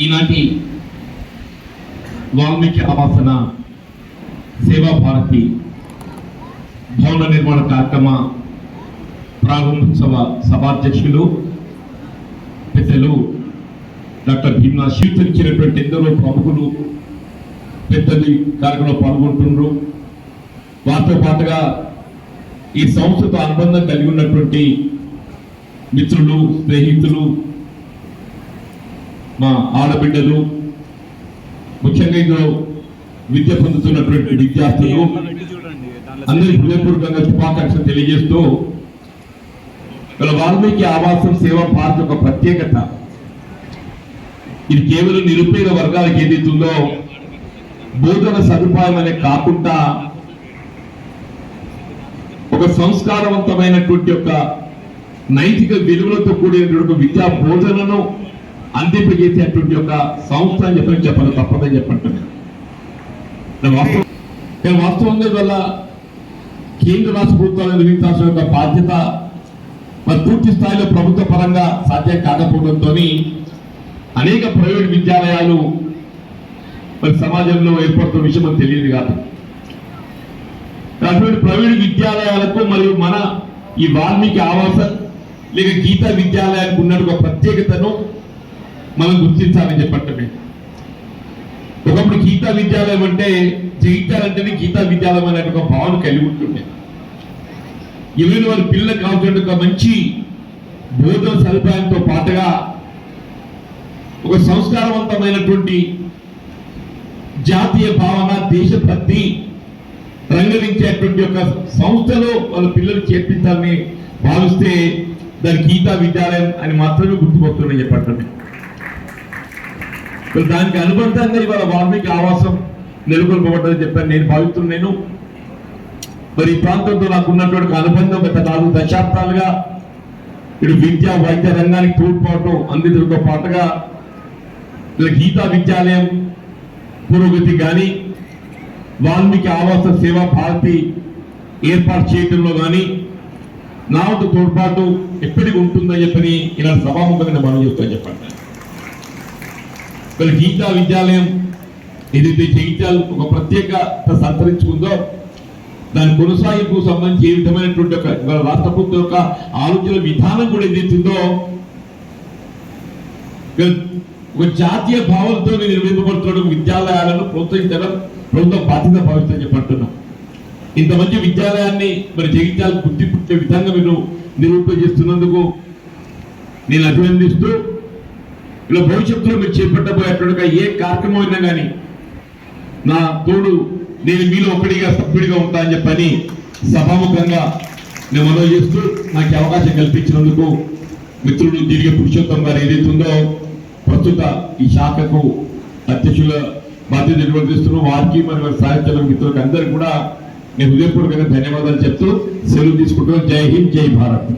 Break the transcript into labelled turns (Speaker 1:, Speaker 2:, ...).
Speaker 1: ఈనాటి వాల్మీకి ఆవాసన సేవా భారతి భవన నిర్మాణ కార్యక్రమ ప్రారంభోత్సవ సభాధ్యక్షులు పెద్దలు డాక్టర్ భీమ్నా స్వీకరించినటువంటి ఎందరో ప్రముఖులు పెద్దలు ఈ కార్యక్రమంలో పాల్గొంటున్నారు వారితో పాటుగా ఈ సంస్థతో అనుబంధం కలిగి ఉన్నటువంటి మిత్రులు స్నేహితులు మా ఆడబిడ్డలు ముఖ్యంగా ఇందులో విద్య పొందుతున్నటువంటి విద్యార్థులు అందరి హృదయపూర్వకంగా శుభాకాంక్షలు తెలియజేస్తూ ఇలా వాల్మీకి ఆవాసం సేవా పార్క్ ఒక ప్రత్యేకత. ఇది కేవలం నిరుపేద వర్గాలకు ఏదైతుందో బోధన సదుపాయం అనే కాకుండా ఒక సంస్కారవంతమైనటువంటి ఒక నైతిక విలువలతో కూడినటువంటి ఒక విద్యా బోధనను అందింపజేసేటువంటి ఒక సంస్థ అని చెప్పని చెప్పాలి తప్పదని చెప్పంటున్నాను నేను వాస్తవం నేను వాస్తవంగా వల్ల కేంద్ర రాష్ట్ర ప్రభుత్వాలు నిర్వహించాల్సిన యొక్క బాధ్యత మరి పూర్తి స్థాయిలో ప్రభుత్వ పరంగా సాధ్యం కాకపోవడంతో అనేక ప్రైవేట్ విద్యాలయాలు మరి సమాజంలో ఏర్పడుతున్న విషయం మనకు తెలియదు కాదు అటువంటి ప్రైవేట్ విద్యాలయాలకు మరియు మన ఈ వాల్మీకి ఆవాస లేక గీతా విద్యాలయానికి ఉన్నట్టు ఒక ప్రత్యేకతను మనం గుర్తించాలని చెప్పటమే. ఒకప్పుడు గీతా విద్యాలయం అంటే జగిత్యాలంటేనే గీతా విద్యాలయం అనే ఒక భావన కలిగి ఉంటుండే. ఎవరి వారి పిల్లలకు కావాల్సిన ఒక మంచి బోధన సదుపాయంతో పాటుగా ఒక సంస్కారవంతమైనటువంటి జాతీయ భావన దేశభక్తి రంగరించేటువంటి ఒక సంస్థలో వాళ్ళ పిల్లలు చేర్పించాలని భావిస్తే దాని గీతా విద్యాలయం అని మాత్రమే గుర్తుపడుతుందని చెప్పండి దానికి అనుబంధంగా ఇవాళ వాల్మీకి ఆవాసం నెలకొల్పబడ్డదని చెప్పాను. నేను భావిస్తున్నాను. మరి ఈ ప్రాంతంతో నాకు ఉన్నటువంటి అనుబంధం గత నాలుగు దశాబ్దాలుగా ఇటు విద్యా వైద్య రంగానికి తోడ్పాటు అందించడంతో పాటుగా ఇలా గీతా విద్యాలయం పురోగతి కానీ వాల్మీకి ఆవాస సేవా భారతి ఏర్పాటు చేయడంలో కానీ నా వంతు తోడ్పాటు ఎప్పటికి ఉంటుందని చెప్పని ఇలా సభాముఖంగా మనం చెప్తాను చెప్పండి. మరి గీతా విద్యాలయం ఏదైతే జగిత్యాలు ఒక ప్రత్యేకత సంతరించుకుందో దాని కొనసాగింపు సంబంధించి ఏ విధమైనటువంటి ఒక రాష్ట్ర ప్రభుత్వం యొక్క ఆలోచన విధానం కూడా ఏదైతుందో ఒక జాతీయ భావంతో నిర్మింపబడుతున్న విద్యాలయాలను ప్రోత్సహించడం ప్రభుత్వం బాధ్యత భావిస్తుందని చెప్పంటున్నాం ఇంత మంచి విద్యాలయాన్ని మరి జగించాలి గుర్తింపు విధంగా మీరు నిరూపజేస్తున్నందుకు నేను అభినందిస్తూ ఇలా భవిష్యత్తులో మీరు చేపట్టబోయేటువంటి ఏ కార్యక్రమం అయినా కానీ నా తోడు నేను మీలో ఒకటిగా సభ్యుడిగా ఉంటా అని చెప్పని సభాముఖంగా నేను మనవి చేస్తూ నాకు అవకాశం కల్పించినందుకు మిత్రుడు దీర్ఘ పురుషోత్తం గారు ఏదైతుందో ప్రస్తుత ఈ శాఖకు అధ్యక్షుల బాధ్యత నిర్వర్తిస్తున్న వారికి మరి వారి సాహిత్య మిత్రులకు అందరికీ కూడా నేను హృదయపూర్వకంగా ధన్యవాదాలు చెప్తూ సెలవు తీసుకుంటూ జై హింద్ జై భారత్.